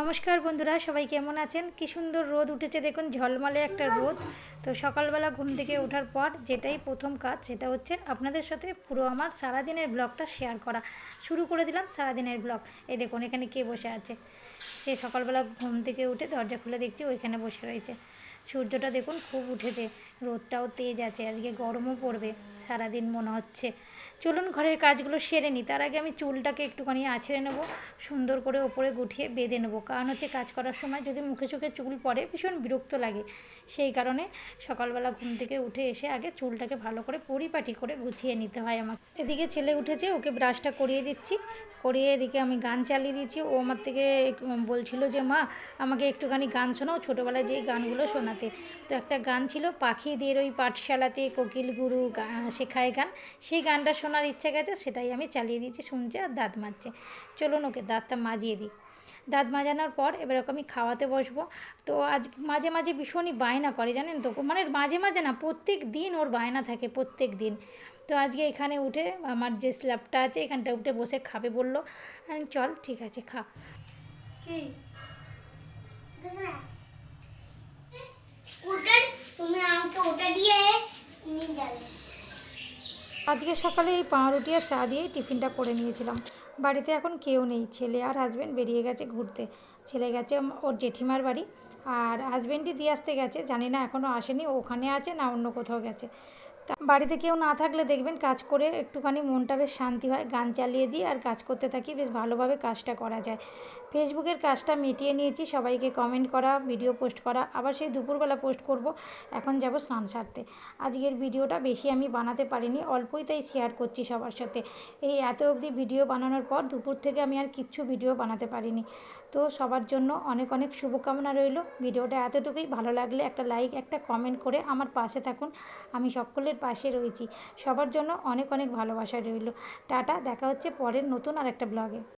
নমস্কার বন্ধুরা, সবাই কেমন আছেন? কি সুন্দর রোদ উঠেছে দেখুন, ঝলমলে একটা রোদ। তো সকালবেলা ঘুম থেকে ওঠার পর যেটাই প্রথম কাজ, সেটা হচ্ছে আপনাদের সাথে পুরো আমার সারাদিনের ব্লগটা শেয়ার করা। শুরু করে দিলাম সারাদিনের ব্লগ। এই দেখুন, এখানে কে বসে আছে? সে সকালবেলা ঘুম থেকে উঠে দরজা খুলে দেখছি, ওইখানে বসে রয়েছে। সূর্যটা দেখুন, খুব উঠেছে। রোদটাও তেজ আছে, আজকে গরমও পড়বে, সারাদিন মনে হচ্ছে। চলুন ঘরের কাজগুলো সেরে নিই। তার আগে আমি চুলটাকে একটুখানি আছড়ে নেব, সুন্দর করে ওপরে গুঠিয়ে বেঁধে নেব। কারণ হচ্ছে কাজ করার সময় যদি মুখে চোখে চুল পড়ে, ভীষণ বিরক্ত লাগে। সেই কারণে সকালবেলা ঘুম থেকে উঠে এসে আগে চুলটাকে ভালো করে পরিপাটি করে গুছিয়ে নিতে হয় আমার এদিকে ছেলে উঠেছে, ওকে ব্রাশটা করিয়ে দিচ্ছি। করিয়ে এদিকে আমি গান চালিয়ে দিচ্ছি ও আমার থেকে বলছিল যে, মা, আমাকে একটুখানি গান শোনাও ছোটোবেলায় যেই গানগুলো শোনাতে। তো একটা গান ছিল পাখিদের ওই পাঠশালাতে কোকিল গুরু শেখায় গান। সেই গানটা শোনার ইচ্ছা গেছে, সেটাই আমি চালিয়ে দিয়েছি, শুনছে আর দাঁত মাজছে। চলুন ওকে দাঁতটা মাজিয়ে দিই। দাঁত মাজানোর পর এবার ওকে আমি খাওয়াতে বসবো। তো আজ মাঝে মাঝে ভীষণই বায়না করে, জানেন তো? মানে মাঝে মাঝে না, প্রত্যেক দিন ওর বায়না থাকে, প্রত্যেক দিন। তো আজকে এখানে উঠে আমার যে স্ল্যাবটা আছে, এখানটা উঠে বসে খাবে বলল। চল, ঠিক আছে, খা। কি ওটা তুমি আমাকে ওটা দিয়ে নিয়ে যাবে আজকে সকালে এই পাউরুটি আর চা দিয়ে টিফিনটা করে নিয়েছিলাম। বাড়িতে এখন কেউ নেই, ছেলে আর হাজব্যান্ড বেরিয়ে গেছে ঘুরতে। ছেলে গেছে ওর জেঠিমার বাড়ি। আর হাজব্যান্ডই দিয়ে আসতে গেছে, জানি না এখনও আসেনি ওখানে আছে না অন্য কোথাও গেছে। বাড়িতে কেউ না থাকলে দেখবেন কাজ করে একটুখানি মনটা বেশ শান্তি হয়, গান চালিয়ে দিই আর কাজ করতে থাকি, বেশ ভালোভাবে কাজটা করা যায়। ফেসবুকের কাজটা মিটিয়ে নিয়েছি, সবাইকে কমেন্ট করা ভিডিও পোস্ট করা, আবার সেই দুপুরবেলা পোস্ট করব, এখন যাব স্নান সারতে। আজকের ভিডিওটা বেশি আমি বানাতে পারিনি, অল্পই তাই শেয়ার করছি সবার সাথে। এই এত অবধি ভিডিও বানানোর পর দুপুর থেকে আমি আর কিচ্ছু ভিডিও বানাতে পারিনি। তো সবার জন্য অনেক অনেক শুভকামনা রইল। ভিডিওটা এতটুকুই। ভালো লাগলে একটা লাইক, একটা কমেন্ট করে আমার পাশে থাকুন। আমি সকলের পাশে রয়েছি। সবার জন্য অনেক অনেক ভালোবাসা রইল। টাটা, দেখা হচ্ছে পরের নতুন আর একটা ব্লগে।